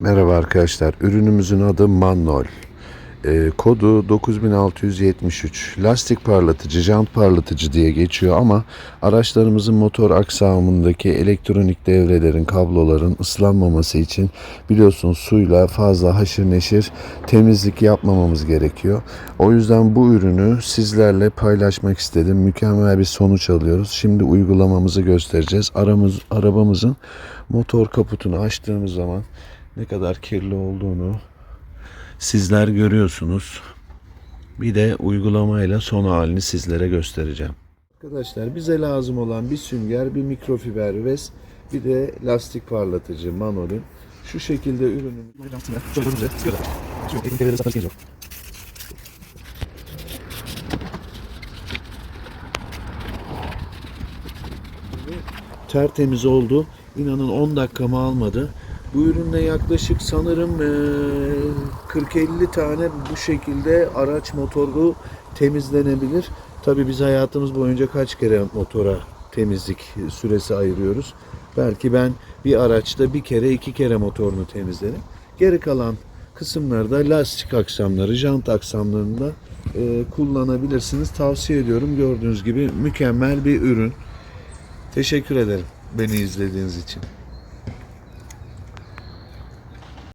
Merhaba arkadaşlar. Ürünümüzün adı Mannol. Ee, kodu 9673. Lastik parlatıcı, jant parlatıcı diye geçiyor ama araçlarımızın motor aksamındaki elektronik devrelerin, kabloların ıslanmaması için biliyorsunuz suyla fazla haşır neşir temizlik yapmamamız gerekiyor. O yüzden bu ürünü sizlerle paylaşmak istedim. Mükemmel bir sonuç alıyoruz. Şimdi uygulamamızı göstereceğiz. Aramız, arabamızın motor kaputunu açtığımız zaman ne kadar kirli olduğunu sizler görüyorsunuz. Bir de uygulamayla son halini sizlere göstereceğim. Arkadaşlar bize lazım olan bir sünger, bir mikrofiber bez, bir de lastik parlatıcı Manol'ün. Şu şekilde ürünü tertemiz oldu. İnanın 10 dakikamı almadı. Bu ürünle yaklaşık sanırım eee, 40-50 tane bu şekilde araç motoru temizlenebilir. Tabi biz hayatımız boyunca kaç kere motora temizlik süresi ayırıyoruz. Belki ben bir araçta bir kere iki kere motorunu temizlerim. Geri kalan kısımlarda lastik aksamları, jant aksamlarında eee, kullanabilirsiniz. Tavsiye ediyorum. Gördüğünüz gibi mükemmel bir ürün. Teşekkür ederim beni izlediğiniz için.